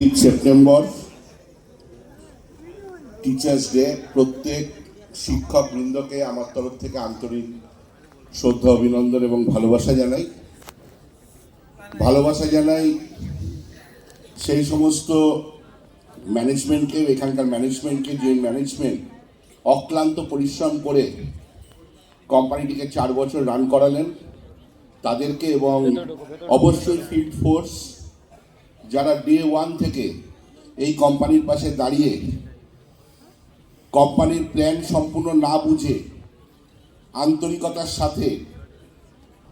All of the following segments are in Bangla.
সেপ্টেম্বর টিচার্স ডে প্রত্যেক শিক্ষক বৃন্দকে আমার তরফ থেকে আন্তরিক শ্রদ্ধা, অভিনন্দন এবং ভালোবাসা জানাই। ভালোবাসা জানাই সেই সমস্ত ম্যানেজমেন্টকে এখানকার ম্যানেজমেন্টকে যে ম্যানেজমেন্ট অক্লান্ত পরিশ্রম করে কোম্পানিটিকে চার বছর রান করালেন, তাদেরকে এবং অবশ্যই ফিল্ড ফোর্স যারা ডে ওয়ান থেকে এই কোম্পানির পাশে দাঁড়িয়ে কোম্পানির প্ল্যান সম্পূর্ণ না বুঝে আন্তরিকতার সাথে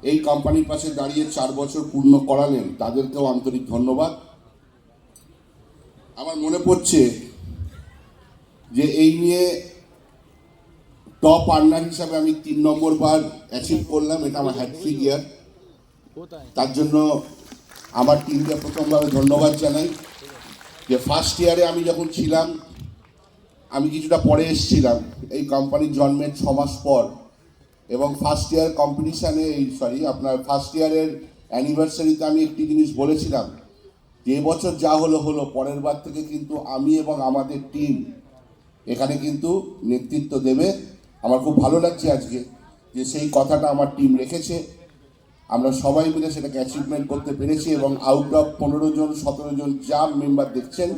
এই কোম্পানির পাশে দাঁড়িয়ে চার বছর পূর্ণ করালেন, তাদেরকেও আন্তরিক ধন্যবাদ। আমার মনে পড়ছে যে এই নিয়ে টপ আর্নার হিসাবে আমি তিন নম্বর বার অ্যাচিভ করলাম, এটা আমার হ্যাট্রিক ইয়ার তার জন্য আমার টিমকে প্রথমভাবে ধন্যবাদ জানাই যে ফার্স্ট ইয়ারে আমি যখন ছিলাম, আমি কিছুটা পরে এসেছিলাম এই কোম্পানির জন্মের ছ মাস পর এবং ফার্স্ট ইয়ার কম্পিটিশানে এই সরি আপনার ফার্স্ট ইয়ারের অ্যানিভার্সারিতে আমি একটি জিনিস বলেছিলাম, যে বছর যা হলো হলো, পরের বার থেকে কিন্তু আমি এবং আমাদের টিম এখানে কিন্তু নেতৃত্ব দেবে। আমার খুব ভালো লাগছে আজকে যে সেই কথাটা আমার টিম রেখেছে। আমরা সবাই মিলে সেটাকে অ্যাচিভমেন্ট করতে পেরেছি এবং আউট অফ পনেরো জন, সতেরো জন যা মেম্বার দেখছেন,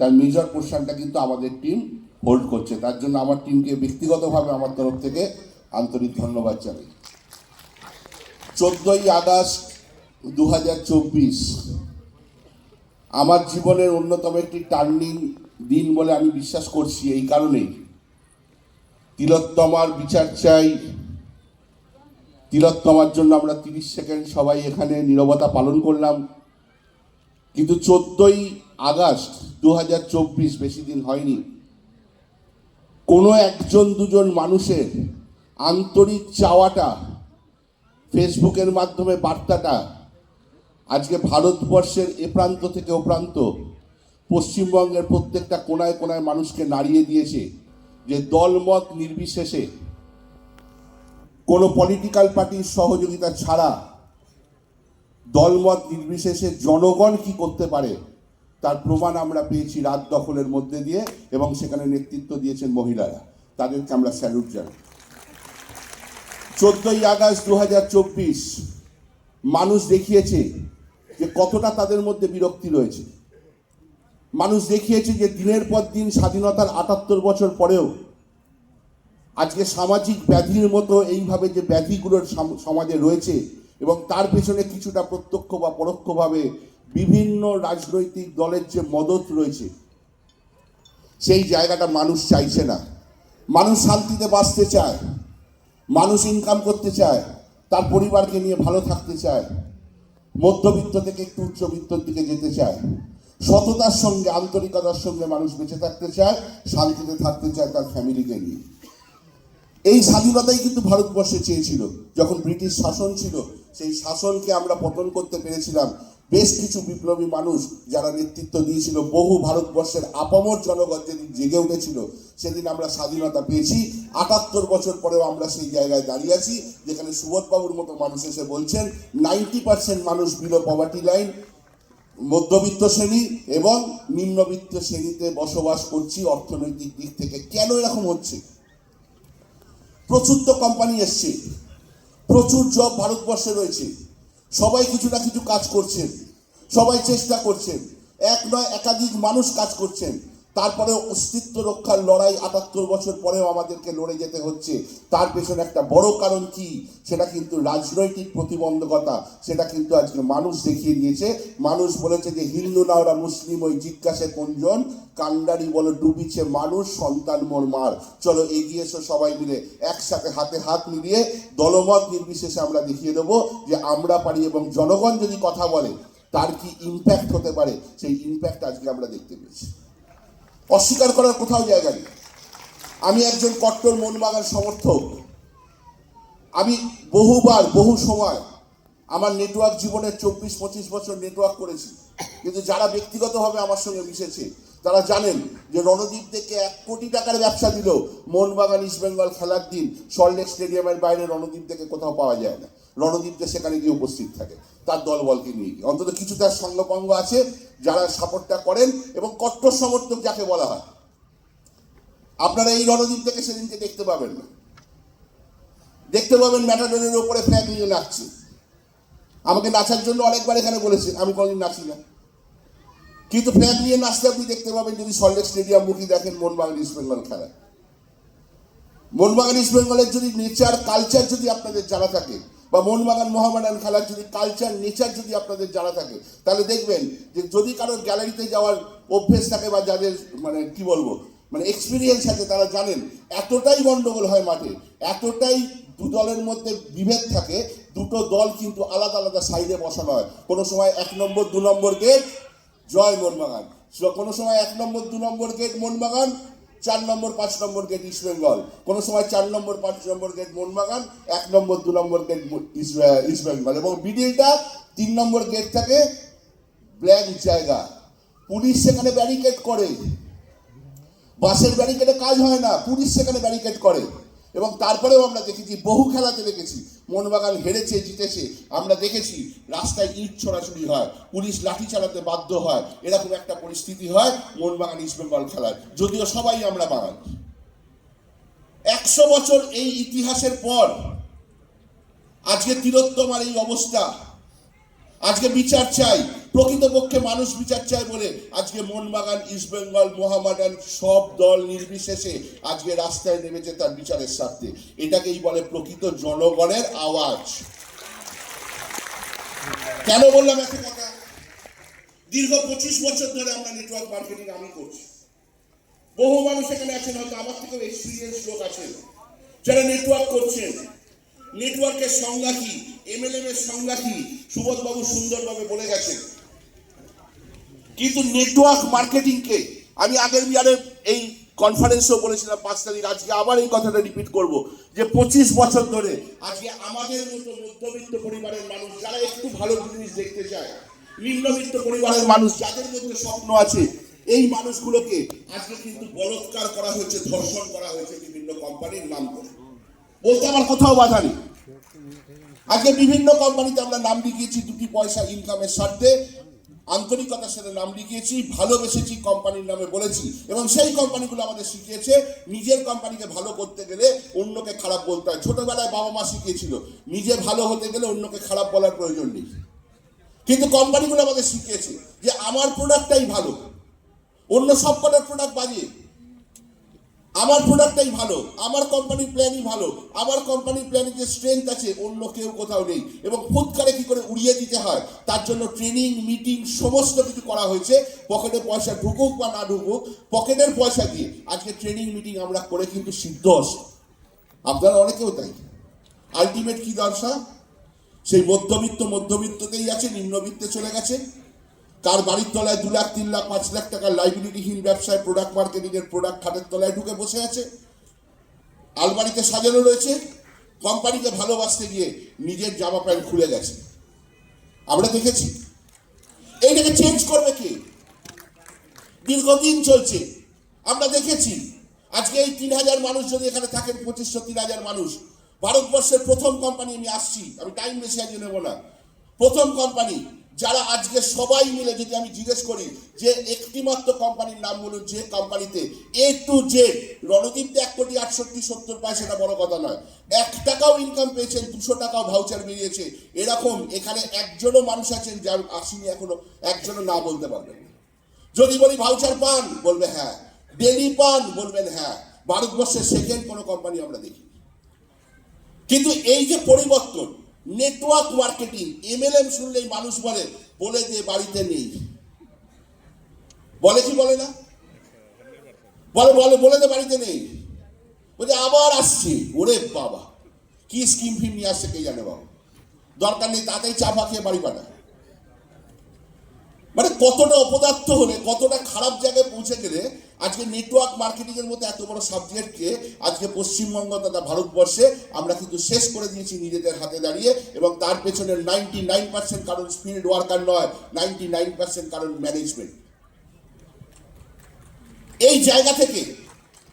তার মেজর পোর্শনটা কিন্তু আমাদের টিম হোল্ড করছে। তার জন্য আমার টিমকে ব্যক্তিগতভাবে আমার তরফ থেকে আন্তরিক ধন্যবাদ জানাই। চোদ্দোই আগস্ট দু হাজার চব্বিশ, আমার জীবনের অন্যতম একটি টার্নিং দিন বলে আমি বিশ্বাস করছি এই কারণেই। তিলোত্তমার বিচার চাই তিলোত্তমার জন্য আমরা তিরিশ সেকেন্ড সবাই এখানে নীরবতা পালন করলাম। কিন্তু চোদ্দই আগস্ট দু হাজার চব্বিশ বেশি দিন হয়নি। কোনো একজন দুজন মানুষের আন্তরিক চাওয়াটা, ফেসবুকের মাধ্যমে বার্তাটা আজকে ভারতবর্ষের এ প্রান্ত থেকে ও প্রান্ত, পশ্চিমবঙ্গের প্রত্যেকটা কোনায় কোনায় মানুষকে নাড়িয়ে দিয়েছে যে দলমত নির্বিশেষে কোনো পলিটিক্যাল পার্টির সহযোগিতা ছাড়া দলমত নির্বিশেষে জনগণ কি করতে পারে, তার প্রমাণ আমরা পেয়েছি রাত দখলের মধ্যে দিয়ে এবং সেখানে নেতৃত্ব দিয়েছেন মহিলারা। তাদেরকে আমরা স্যালুট জানাই। চোদ্দই আগস্ট দু হাজার চব্বিশ মানুষ দেখিয়েছে যে কতটা তাদের মধ্যে বিরক্তি রয়েছে। মানুষ দেখিয়েছে যে দিনের পর দিন স্বাধীনতার আটাত্তর বছর পরেও আজকে সামাজিক ব্যাধির মতো এইভাবে যে ব্যাধিগুলোর সাম- সমাজে রয়েছে এবং তার পেছনে কিছুটা প্রত্যক্ষ বা পরোক্ষভাবে বিভিন্ন রাজনৈতিক দলের যে মদত রয়েছে, সেই জায়গাটা মানুষ চাইছে না। মানুষ শান্তিতে বাঁচতে চায়, মানুষ ইনকাম করতে চায়, তার পরিবারকে নিয়ে ভালো থাকতে চায়, মধ্যবিত্ত থেকে একটু উচ্চবিত্তর দিকে যেতে চায়, সততার সঙ্গে, আন্তরিকতার সঙ্গে মানুষ বেঁচে থাকতে চায়, শান্তিতে থাকতে চায় তার ফ্যামিলিকে নিয়ে। এই স্বাধীনতাই কিন্তু ভারতবর্ষে চেয়েছিল, যখন ব্রিটিশ শাসন ছিল, সেই শাসনকে আমরা পতন করতে পেরেছিলাম। বেশ কিছু বিপ্লবী মানুষ যারা নেতৃত্ব দিয়েছিল, বহু ভারতবর্ষের আপামর জনগণ যেদিন জেগে উঠেছিল, সেদিন আমরা স্বাধীনতা পেয়েছি। আটাত্তর বছর পরেও আমরা সেই জায়গায় দাঁড়িয়ে আছি, যেখানে সুবোধবাবুর মতো মানুষ এসে বলছেন, নাইনটি পার্সেন্ট মানুষ বিলো পভার্টি লাইন, মধ্যবিত্ত শ্রেণি এবং নিম্নবিত্ত শ্রেণীতে বসবাস করছি, অর্থনৈতিক দিক থেকে কেন এরকম হচ্ছে? প্রচুর তো কোম্পানি এসছে। প্রচুর জব ভারতবর্ষে রয়েছে। সবাই কিছু না কিছু কাজ করছেন। সবাই চেষ্টা করছেন। এক নয়, একাধিক মানুষ কাজ করছেন। তারপরে অস্তিত্ব রক্ষার লড়াই আটাত্তর বছর পরেও আমাদেরকে লড়ে যেতে হচ্ছে। তার পেছনে একটা বড় কারণ কি? সেটা কিন্তু রাজনৈতিক প্রতিবন্ধকতা। সেটা কিন্তু আজকে মানুষ দেখিয়ে দিয়েছে। মানুষ বলেছে যে হিন্দু না, ওরা মুসলিম, ওই জিজ্ঞাসা কোনজন? কান্ডারি বলে ডুবিছে মানুষ, সন্তান মোর মার। চলো এগিয়ে এসো সবাই মিলে, একসাথে হাতে হাত মিলিয়ে দলমত নির্বিশেষে আমরা দেখিয়ে দেবো যে আমরা পারি এবং জনগণ যদি কথা বলে, তার কি ইম্প্যাক্ট হতে পারে? সেই ইম্প্যাক্ট আজকে আমরা দেখতে পেয়েছি। অস্বীকার করার কোথাও জায়গা নেই। আমি একজন কট্টর মোহনবাগান সমর্থক। আমি বহুবার, বহু সময় আমার নেটওয়ার্ক জীবনে চব্বিশ, পঁচিশ বছর নেটওয়ার্ক করেছি। কিন্তু যারা ব্যক্তিগতভাবে আমার সঙ্গে মিশেছে তারা জানেন যে রণদীপ থেকে এক কোটি টাকার ব্যবসা দিল, মোহনবাগান ইস্টবেঙ্গল খেলার দিন সল্টলেক স্টেডিয়ামের বাইরে রণদীপ থেকে কোথাও পাওয়া যায় না। রণদীপকে সেখানে গিয়ে উপস্থিত থাকে, তার দলবলকে নিয়ে গিয়ে। অন্তত কিছু তার সঙ্গপঙ্গ আছে যারা সাপোর্টটা করেন এবং কট্টর সমর্থক যাকে বলা হয়। আপনারা এই রণদীপ থেকে সেদিনকে দেখতে পাবেন না। দেখতে পাবেন ম্যাটাডোরের উপরে ফ্ল্যাগ নিয়ে নাচছে। আমাকে নাচার জন্য অনেকবার এখানে বলেছে, আমি কোনোদিন নাচি না। কিন্তু ফ্ল্যাগ নিয়ে নাচতে আপনি দেখতে পাবেন যদি সল্টলেক স্টেডিয়াম মুখী দেখেন মোহনবাগান, ইস্ট বেঙ্গল খেলা মোহনবাগান, ইস্ট বেঙ্গলের যদি নেচার, কালচার যদি আপনাদের জানা থাকে, বা মোহনবাগান মোহামেডান খেলার যদি কালচার, নেচার যদি আপনাদের জানা থাকে, তাহলে দেখবেন যে যদি কারোর গ্যালারিতে যাওয়ার অভ্যেস থাকে বা যাদের মানে কি বলব মানে এক্সপিরিয়েন্স আছে, তারা জানেন, এতটাই গন্ডগোল হয় মাঠে, এতটাই দু দলের মধ্যে বিভেদ থাকে, দুটো দল কিন্তু আলাদা আলাদা সাইডে বসানো হয়। কোনো সময় এক নম্বর, দু নম্বর গেট জয় মোহনবাগান। কোনো সময় এক নম্বর, দু নম্বর গেট মোহনবাগান, চার নম্বর, পাঁচ নম্বর গেট ইস্ট বেঙ্গল কোনো সময় চার নম্বর, পাঁচ নম্বর গেট মোহনবাগান, এক নম্বর, দু নম্বর গেট ইস্ট বেঙ্গল এবং মিডিলটা তিন নম্বর গেট থাকে ব্ল্যাঙ্ক জায়গা। পুলিশ সেখানে ব্যারিকেড করে। বাসের ব্যারিকেডে কাজ হয় না, পুলিশ সেখানে ব্যারিকেড করে। এবং তারপরেও আমরা দেখেছি বহু খেলাতে দেখেছি। মোহনবাগান হেরেছে, জিতেছে। আমরা দেখেছি রাস্তায় ইট ছড়াছড়ি হয়, পুলিশ লাঠি চালাতে বাধ্য হয়, এরকম একটা পরিস্থিতি হয় মোহনবাগান ইস্টবেঙ্গল খেলার। যদিও সবাই আমরা বাঙালি। একশো বছর এই ইতিহাসের পর আজকে তিলোত্তমার এই অবস্থা, আজকে বিচার চাই প্রকৃতপক্ষে মানুষ বিচার চায় বলে আজকে মোহনবাগান ইস্টবেঙ্গল মোহামেডান সব দল নির্বিশেষে আজকে রাস্তায় নেমেছে তার বিচারের স্বার্থে। এটাকেই বলে প্রকৃত জনগণের আওয়াজ। কেন বললাম এত কথা? দীর্ঘ পঁচিশ বছর ধরে আমরা নেটওয়ার্ক মার্কেটিং আমি করছি। বহু মানুষ এখানে আছেন, হয়তো আমার থেকেও এক্সপিরিয়েন্স লোক আছেন, যারা নেটওয়ার্ক করছেন। নেটওয়ার্কের সংজ্ঞা কি? এমএলএম এর সংজ্ঞা কি? সুবোধবাবু সুন্দরভাবে বলে গেছেন। কিন্তু নেটওয়ার্ক মার্কেটিংকে আমি আগের বিয়ারে এই কনফারেন্সেও বলেছিলাম, পাঁচ তারিখ, আজকে আবার এই কথাটা রিপিট করব যে পঁচিশ বছর ধরে আজকে আমাদের মতো মধ্যবিত্ত পরিবারের মানুষ যারা একটু ভালো জিনিস দেখতে চায়, নিম্নবিত্ত পরিবারের মানুষ যাদের মধ্যে স্বপ্ন আছে, এই মানুষগুলোকে আজকে কিন্তু বলৎকার করা হয়েছে ধর্ষণ করা হয়েছে বিভিন্ন কোম্পানির নাম করে। বলতে আমার কোথাও বাধা নেই। আজকে বিভিন্ন কোম্পানিতে আমরা নাম লিখিয়েছি, দুটি পয়সা ইনকামের স্বার্থে আন্তরিকতার সাথে নাম লিখিয়েছি, ভালোবেসেছি কোম্পানির নামে বলেছি এবং সেই কোম্পানিগুলো আমাদের শিখিয়েছে, নিজের কোম্পানিকে ভালো করতে গেলে অন্যকে খারাপ বলতে হয়। ছোটবেলায় বাবা মা শিখিয়েছিল, নিজে ভালো হতে গেলে অন্যকে খারাপ বলার প্রয়োজন নেই। কিন্তু কোম্পানিগুলো আমাদের শিখিয়েছে যে আমার প্রোডাক্টটাই ভালো, অন্য সব কটার প্রোডাক্ট বাজে আমার প্রোডাক্টটাই ভালো, আমার কোম্পানির প্ল্যানই ভালো, আমার কোম্পানির প্ল্যানে যে স্ট্রেংথ আছে, অন্য কেউ কোথাও নেই। এবং ফুৎকারে কি করে উড়িয়ে দিতে হয়, তার জন্য ট্রেনিং মিটিং সমস্ত কিছু করা হয়েছে। পকেটে পয়সা ঢুকুক বা না ঢুকুক, পকেটের পয়সা দিয়ে। আজকে ট্রেনিং মিটিং আমরা করে কিন্তু সিদ্ধ আসি আপনারা অনেকেও তাই। আলটিমেট কি দর্শা সেই মধ্যবিত্ত মধ্যবিত্ততেই আছে নিম্নবিত্তে চলে গেছে কার বাড়ির তলায় দু লাখ, তিন লাখ, পাঁচ লাখ টাকার লাইবিলিটিহীন ব্যবসায় প্রোডাক্ট মার্কেটিং এর প্রোডাক্ট খাটের তলায় ঢুকে বসে আছে। আলমারিতে সাজানো রয়েছে। কোম্পানিকে ভালোবাসতে গিয়ে নিজের জামা প্যান্ট খুলে গেছে। আমরা দেখেছি। এইটাকে চেঞ্জ করবে কে? দীর্ঘদিন চলছে। আমরা দেখেছি। আজকে এই তিন হাজার মানুষ যদি এখানে থাকেন পঁচিশশো তিন হাজার মানুষ, ভারতবর্ষের প্রথম কোম্পানি আমি আসছি। আমি টাইম বেশি আজকে নেব না প্রথম কোম্পানি যারা আজকে সবাই মিলে যদি আমি জিজ্ঞেস করি যে একটিমাত্র কোম্পানির নাম বলুন যে কোম্পানিতে এ টু জেড রণদীপ এক কোটি আটষট্টি, সত্তর পায়, সেটা বড় কথা নয়। এক টাকাও ইনকাম পেয়েছেন, দুশো টাকাও ভাউচার বেরিয়েছে এরকম এখানে একজনও মানুষ আছেন যার আসেনি এখনও, একজনও না বলতে পারবেন যদি বলি ভাউচার পান, বলবে হ্যাঁ। ডেলি পান, বলবেন হ্যাঁ। ভারতবর্ষের সেকেন্ড কোনো কোম্পানি আমরা দেখি কিন্তু এই যে পরিবর্তন নেটওয়ার্ক মার্কেটিং এমএলএম শুনলেই মানুষ বলে বলে যে বাড়িতে নেই। বলে কি বলে না? বলে বলে বলে যে বাড়িতে নেই। বলছে আবার আসছে। ওরে বাবা, কি স্কিম ফিম নিয়ে আসছে কে জানে বাবা। দরকার নেই তাতেই চা ফা খেয়ে বাড়ি পাঠায় মানে কতটা অপদার্থ হলে, কতটা খারাপ জায়গায় পৌঁছে গেলে আজকে নেটওয়ার্ক মার্কেটিং এর মতো এত বড় সাবজেক্টকে আজকে পশ্চিমবঙ্গ তথা ভারতবর্ষে আমরা কিন্তু শেষ করে দিয়েছি নিজেদের হাতে দাঁড়িয়ে এবং তার পেছনে নাইনটি নাইন পার্সেন্ট কারণ স্পিড ওয়ার্কার নয় নাইনটি নাইন পার্সেন্ট কারণ ম্যানেজমেন্ট এই জায়গা থেকে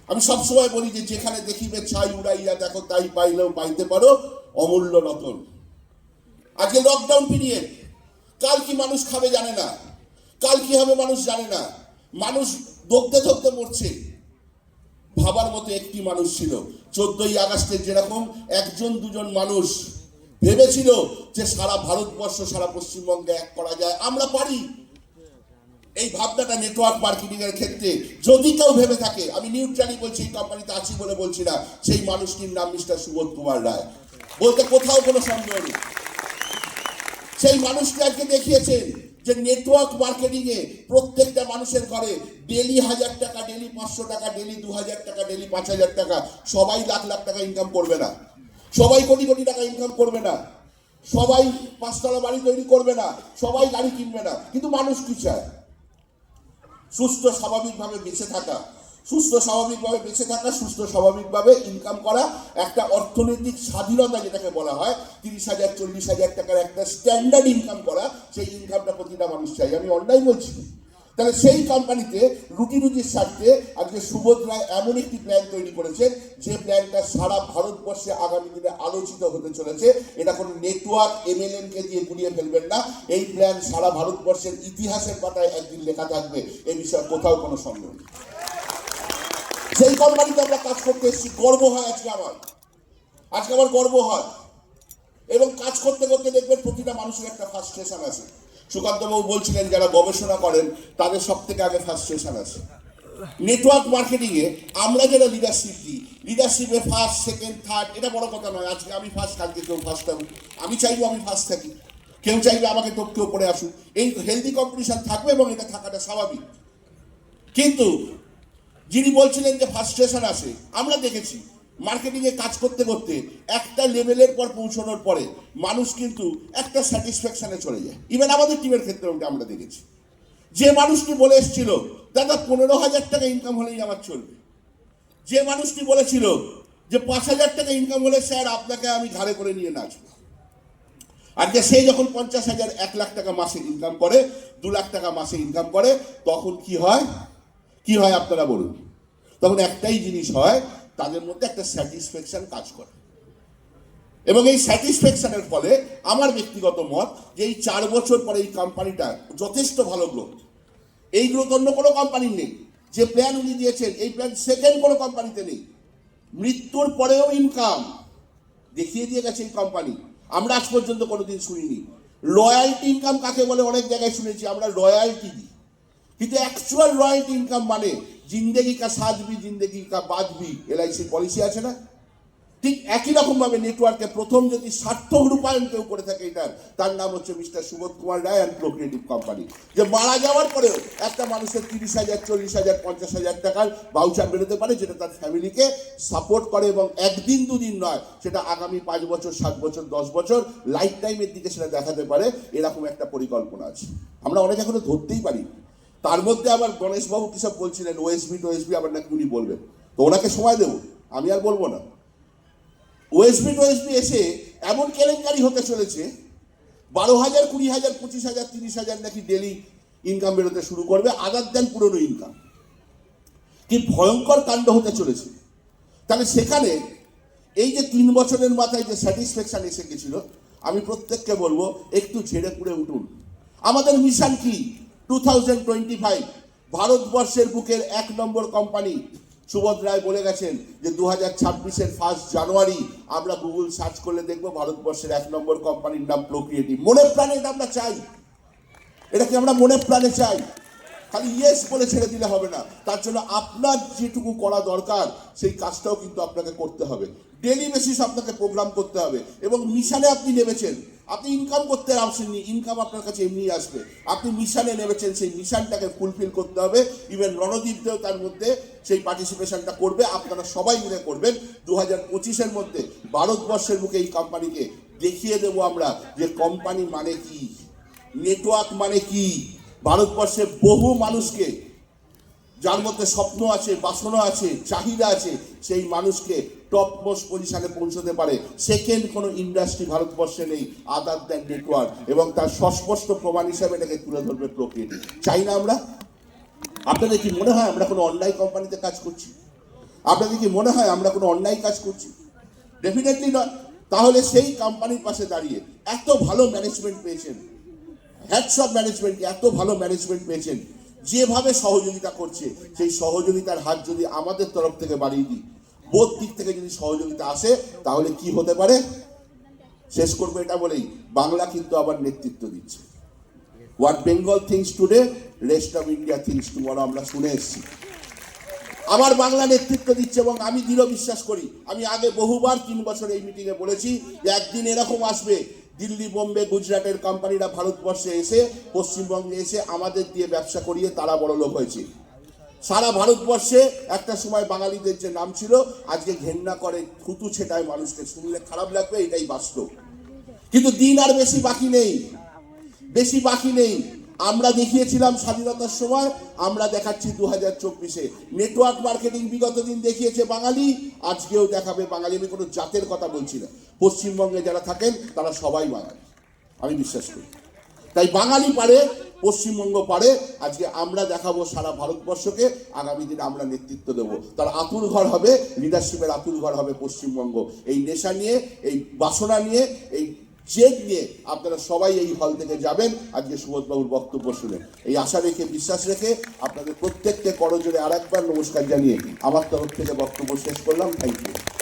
আমি সবসময় বলি যে যেখানে দেখিবে ছাই উড়াইয়া দেখো তাই পাইলেও পাইতে পারো, অমূল্য রতন। আজকে লকডাউন পিরিয়ড কাল কি মানুষ খাবে জানে না, কাল কি হবে মানুষ জানে না। মানুষ দগতে দগতে মরছে। ভাবার মতো একটি মানুষ ছিল। চোদ্দই আগস্টে যেরকম একজন, দুজন মানুষ ভেবেছিল যে সারা ভারতবর্ষ, সারা পশ্চিমবঙ্গে এক করা যায়, আমরা পারি। এই ভাবনাটা নেটওয়ার্ক মার্কেটিং এর ক্ষেত্রে যদি কেউ ভেবে থাকে, আমি নিউট্রালি বলছি, এই কোম্পানিতে আছি বলে বলছি না, সেই মানুষটির নাম মিস্টার সুবোধ কুমার রায়। বলতে কোথাও কোনো সন্দেহ নেই। সেই মানুষটি আজকে দেখিয়েছেন যে নেটওয়ার্ক মার্কেটিং এ প্রত্যেকটা মানুষের ঘরে ডেলি হাজার টাকা ডেলি পাঁচশো টাকা ডেলি দু হাজার টাকা ডেলি পাঁচ হাজার টাকা, সবাই লাখ লাখ টাকা ইনকাম করবে না। সবাই কোটি কোটি টাকা ইনকাম করবে না। সবাই পাঁচতলা বাড়ি তৈরি করবে না, সবাই গাড়ি কিনবে না। কিন্তু মানুষ কি চায়? সুস্থ, স্বাভাবিকভাবে বেঁচে থাকা। সুস্থ স্বাভাবিকভাবে বেঁচে থাকা, সুস্থ স্বাভাবিকভাবে ইনকাম করা, একটা অর্থনৈতিক স্বাধীনতা যেটাকে বলা হয়, তিরিশ হাজার, চল্লিশ হাজার টাকার একটা স্ট্যান্ডার্ড ইনকাম করা, সেই ইনকামটা প্রতিটা মানুষ চাই আমি অন্যায় বলছি। তাহলে সেই কোম্পানিতে রুটি রুটির স্বার্থে আজকে সুবোধ রায় এমন একটি প্ল্যান তৈরি করেছেন, যে প্ল্যানটা সারা ভারতবর্ষে আগামী দিনে আলোচিত হতে চলেছে। এটা কোনো নেটওয়ার্ক এমএলএম কে দিয়ে গুলিয়ে ফেলবেন না। এই প্ল্যান সারা ভারতবর্ষের ইতিহাসের পাতায় একদিন লেখা থাকবে। এ বিষয়ে কোথাও কোনো সন্দেহ নেই। সেই কোম্পানিতে আমরা কাজ করতে এসেছি, গর্ব হয় আজকে আমার। আজকে আমার গর্ব হয়। এবং কাজ করতে করতে দেখবেন প্রতিটা মানুষের একটা ফার্স্ট্রেশন আছে। সুকান্তবাবু বলছিলেন, যারা গবেষণা করেন, তাদের সব থেকে আগে ফার্স্ট্রেশন আছে। নেটওয়ার্ক মার্কেটিং এ আমরা যারা লিডারশিপ দিই লিডারশিপে ফার্স্ট সেকেন্ড থার্ড এটা বড় কথা নয়। আজকে আমি ফার্স্ট কালকে কেউ ফার্স্ট থাকুক। আমি চাইব আমি ফার্স্ট থাকি। কেউ চাইবে আমাকে তো কেউ পড়ে আসুক। এই হেলদি কম্পিটিশন থাকবে এবং এটা থাকাটা স্বাভাবিক। কিন্তু যিনি বলছিলেন যে ফার্স্ট্রেশন আসে, আমরা দেখেছি মার্কেটিং এ কাজ করতে করতে একটা লেভেলের পর পৌঁছানোর পরে মানুষ কিন্তু একটা স্যাটিসফ্যাকশনে চলে যায়। ইভেন আমাদের টিমের ক্ষেত্রে ওটা আমরা দেখেছি। যে মানুষটি বলে এসেছিল, দাদা, পনেরো হাজার টাকা ইনকাম হলেই আমার চলবে। যে মানুষটি বলেছিল যে, পাঁচ হাজার টাকা ইনকাম হলে স্যার আপনাকে আমি ঘাড়ে করে নিয়ে নাচবো। আজকে সে যখন পঞ্চাশ হাজার, এক লাখ টাকা মাসে ইনকাম করে, দু লাখ টাকা মাসে ইনকাম করে, তখন কি হয়? কি হয় আপনারা বলুন। তখন একটাই জিনিস হয়, তাদের মধ্যে একটা স্যাটিসফ্যাকশন কাজ করে। এবং এই স্যাটিসফ্যাকশনের ফলে আমার ব্যক্তিগত মত যে এই চার বছর পরে এই কোম্পানিটা যথেষ্ট ভালো গ্রোথ এই গ্রোথ অন্য কোনো কোম্পানির নেই। যে প্ল্যান উনি দিয়েছেন, এই প্ল্যান সেকেন্ড কোনো কোম্পানিতে নেই। মৃত্যুর পরেও ইনকাম দেখিয়ে দিয়ে গেছে এই কোম্পানি আমরা আজ পর্যন্ত কোনোদিন শুনিনি। রয়্যালটি ইনকাম কাকে বলে? অনেক জায়গায় শুনেছি, আমরা রয়্যালটি দিই। কিন্তু অ্যাকচুয়াল রয়্যালটি ইনকাম মানে জিন্দেগি কা সাজবি জিন্দেগি কা বাদবি এলআইসি পলিসি আছে না ঠিক একই রকম ভাবে নেটওয়ার্কে প্রথম যদি সার্থক রূপায়ণ কেউ করে থাকে এটার তার নাম হচ্ছে mister Subodh Kumar Roy and procreative company যে মারা যাওয়ার পরেও একটা মানুষের তিরিশ হাজার চল্লিশ হাজার পঞ্চাশ হাজার টাকার বাউচার বেরোতে পারে যেটা তার ফ্যামিলিকে সাপোর্ট করে এবং একদিন দুদিন নয় সেটা আগামী পাঁচ বছর সাত বছর দশ বছর লাইফ টাইমের দিকে সেটা দেখাতে পারে এরকম একটা পরিকল্পনা আছে আমরা অনেক এখনও ধরতেই পারি তার মধ্যে আবার গণেশবাবু কি সব বলছিলেন? ওএসবি টোএসবি আবার নাকি উনি বলবেন। তো ওনাকে সময় দেবো, আমি আর বলব না। ওএসবি টোএসবি এসে এমন কেলেঙ্কারি হতে চলেছে, বারো হাজার, কুড়ি হাজার, পঁচিশ হাজার, তিরিশ হাজার নাকি ডেলি ইনকাম বেরোতে শুরু করবে আদার দেন পুরনো ইনকাম কি ভয়ঙ্কর কাণ্ড হতে চলেছে। তাহলে সেখানে এই যে তিন বছরের মাথায় যে স্যাটিসফ্যাকশন এসে গেছিল, আমি প্রত্যেককে বলব, একটু ঝেড়ে পুড়ে উঠুন। আমাদের মিশন কি? টু ভারতবর্ষের বুকের এক নম্বর কোম্পানি সুবোধ রায় বলে গেছেন যে দু হাজার ছাব্বিশের ফার্স্ট জানুয়ারি আমরা গুগল সার্চ করলে দেখব ভারতবর্ষের এক নম্বর কোম্পানির নাম প্রক্রিয়েটিভ মনে প্রাণে এটা আমরা চাই। এটা কি আমরা মনে প্রাণে চাই? খালি ইয়েস বলে ছেড়ে দিলে হবে না। তার জন্য আপনার যেটুকু করা দরকার, সেই কাজটাও কিন্তু আপনাকে করতে হবে। ডেলি বেসিস আপনাকে প্রোগ্রাম করতে হবে এবং মিশনে আপনি নেমেছেন। আপনি ইনকাম করতে আসেননি ইনকাম আপনার কাছে এমনি আসবে। আপনি মিশনে নেমেছেন, সেই মিশনটাকে ফুলফিল করতে হবে। ইভেন রণদীপদেও তার মধ্যে সেই পার্টিসিপেশনটা করবে। আপনারা সবাই মিলে করবেন। দু হাজার পঁচিশের মধ্যে ভারতবর্ষের মুখে এই কোম্পানিকে দেখিয়ে দেবো আমরা যে কোম্পানি মানে কি নেটওয়ার্ক মানে কি। ভারতবর্ষে বহু মানুষকে, যার মধ্যে স্বপ্ন আছে, বাসনা আছে, চাহিদা আছে, সেই মানুষকে টপ মোস্ট পজিশনে পৌঁছতে পারে। সেকেন্ড কোনো ইন্ডাস্ট্রি ভারতবর্ষে নেই আদার দ্যান নেটওয়ার্ক এবং তার সস্পষ্ট প্রমাণ হিসাবে এটাকে তুলে ধরবে প্রকৃতি। চাই না আমরা? আপনাদের কি মনে হয় আমরা কোনো অন্যায় কোম্পানিতে কাজ করছি? আপনাদের কি মনে হয় আমরা কোনো অন্যায় কাজ করছি? ডেফিনেটলি নয় তাহলে সেই কোম্পানির পাশে দাঁড়িয়ে এত ভালো ম্যানেজমেন্ট পেয়েছেন হ্যাডস অফ ম্যানেজমেন্ট এত ভালো ম্যানেজমেন্ট পেয়েছেন, যেভাবে সহযোগিতা করছে, সেই সহযোগিতার হাত যদি আমাদের তরফ থেকে বাড়িয়ে দিই বোধ দিক থেকে যদি সহযোগিতা আসে, তাহলে কি হতে পারে? শেষ করব এটা বলেই। বাংলা কিন্তু আবার নেতৃত্ব দিচ্ছে। What Bengal thinks today rest of India thinks to tomorrow আমরা শুনে এসেছি। আমার বাংলা নেতৃত্ব দিচ্ছে এবং আমি দৃঢ় বিশ্বাস করি। আমি আগে বহুবার তিন বছর এই মিটিংয়ে বলেছি যে একদিন এরকম আসবে। দিল্লি, বোম্বে, গুজরাটের কোম্পানিরা ভারতবর্ষে এসে, পশ্চিমবঙ্গে এসে আমাদের দিয়ে ব্যবসা করিয়ে তারা বড় লোক হয়েছে। সারা ভারতবর্ষে একটা সময় বাঙালিদের যে নাম ছিল, আজকে ঘেন্না করে, থুতু ছেটায় মানুষকে। শুনলে খারাপ লাগবে, এটাই বাস্তব। কিন্তু দিন আর বেশি বাকি নেই। বেশি বাকি নেই। আমরা দেখিয়েছিলাম স্বাধীনতার সময়, আমরা দেখাচ্ছি দু হাজার চব্বিশে। নেটওয়ার্ক মার্কেটিং বিগত দিন দেখিয়েছে বাঙালি, আজকেও দেখাবে বাঙালি। আমি কোনো জাতের কথা বলছি না। পশ্চিমবঙ্গে যারা থাকেন, তারা সবাই বাঙালি। আমি বিশ্বাস করি। তাই বাঙালি পারে, পশ্চিমবঙ্গ পারে, আজকে আমরা দেখাবো সারা ভারতবর্ষকে, আগামী দিনে আমরা নেতৃত্ব দেবো। তার আতুর ঘর হবে লিডারশিপের আতুর ঘর হবে পশ্চিমবঙ্গ। এই নেশা নিয়ে, এই বাসনা নিয়ে, এই চেক নিয়ে আপনারা সবাই এই হল থেকে যাবেন। আজকে সুবোধবাবুর বক্তব্য শুনে এই আশা রেখে, বিশ্বাস রেখে আপনাদের প্রত্যেককে করজোরে আর একবার নমস্কার জানিয়ে আমার তরফ থেকে বক্তব্য শেষ করলাম। Thank you